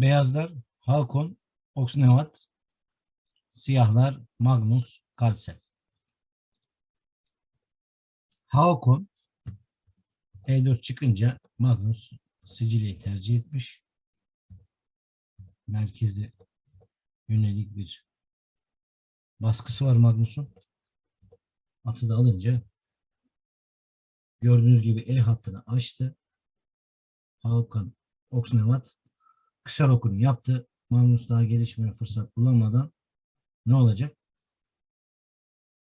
Beyazlar Hakon Oxnevat. Siyahlar Magnus Carlsen. Hakon E4 çıkınca Magnus Sicilya'yı tercih etmiş. Merkeze yönelik bir baskısı var Magnus'un. Atı da alınca gördüğünüz gibi E hattını açtı. Hakan Oxnevat kısa okunu yaptı. Magnus daha gelişmeye fırsat bulamadan ne olacak?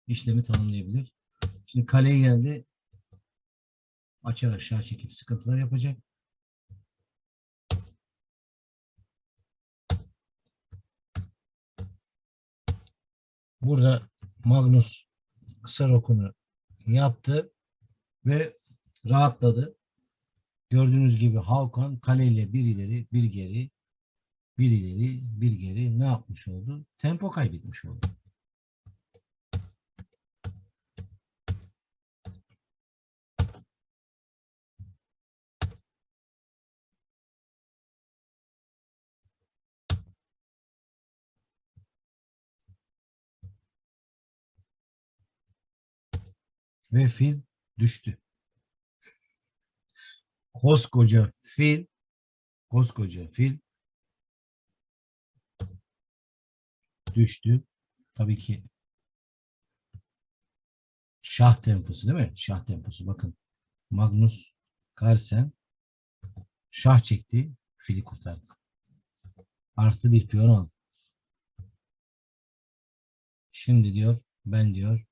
İşlemi tamamlayabilir. Şimdi kaleye geldi. Açarak aşağı çekip sıkıntılar yapacak. Burada Magnus kısa rokunu yaptı ve rahatladı. Gördüğünüz gibi Hakan kaleyle bir ileri bir geri bir ileri bir geri ne yapmış oldu? Tempo kaybetmiş oldu. Ve fil düştü. Koskoca fil koskoca fil düştü. Tabii ki şah temposu değil mi? Şah temposu bakın. Magnus Carlsen şah çekti. Fili kurtardı. Artı bir piyon aldı. Şimdi diyor ben diyor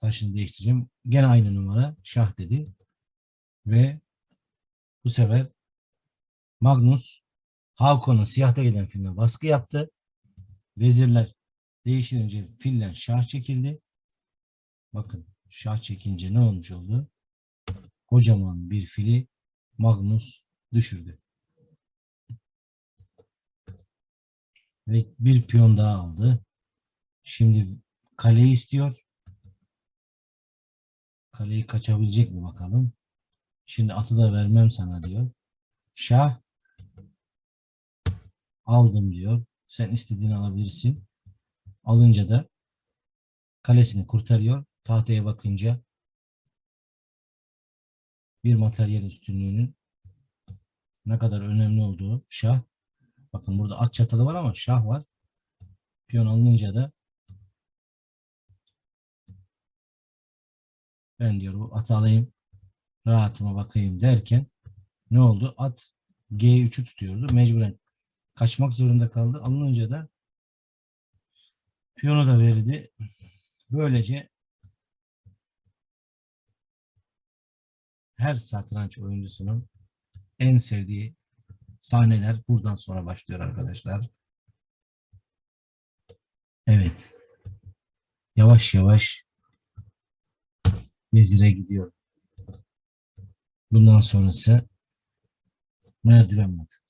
taşını değiştireceğim. Gene aynı numara şah dedi. Ve bu sefer Magnus Hakon'un siyahta gelen filine baskı yaptı. Vezirler değişilince fillen şah çekildi. Bakın şah çekince ne olmuş oldu? Kocaman bir fili Magnus düşürdü. Ve bir piyon daha aldı. Şimdi kaleyi istiyor. Kaleyi kaçabilecek mi bakalım. Şimdi atı da vermem sana diyor. Şah aldım diyor. Sen istediğini alabilirsin. Alınca da kalesini kurtarıyor. Tahtaya bakınca bir materyal üstünlüğünün ne kadar önemli olduğu şah. Bakın burada at çatalı var ama şah var. Piyon alınınca da ben diyor bu atı alayım rahatıma bakayım derken ne oldu? At G3'ü tutuyordu. Mecburen kaçmak zorunda kaldı. Alınınca da piyonu da verdi. Böylece her satranç oyuncusunun en sevdiği sahneler buradan sonra başlıyor arkadaşlar. Evet. Yavaş yavaş vezire gidiyor. Bundan sonrası merdiven matı.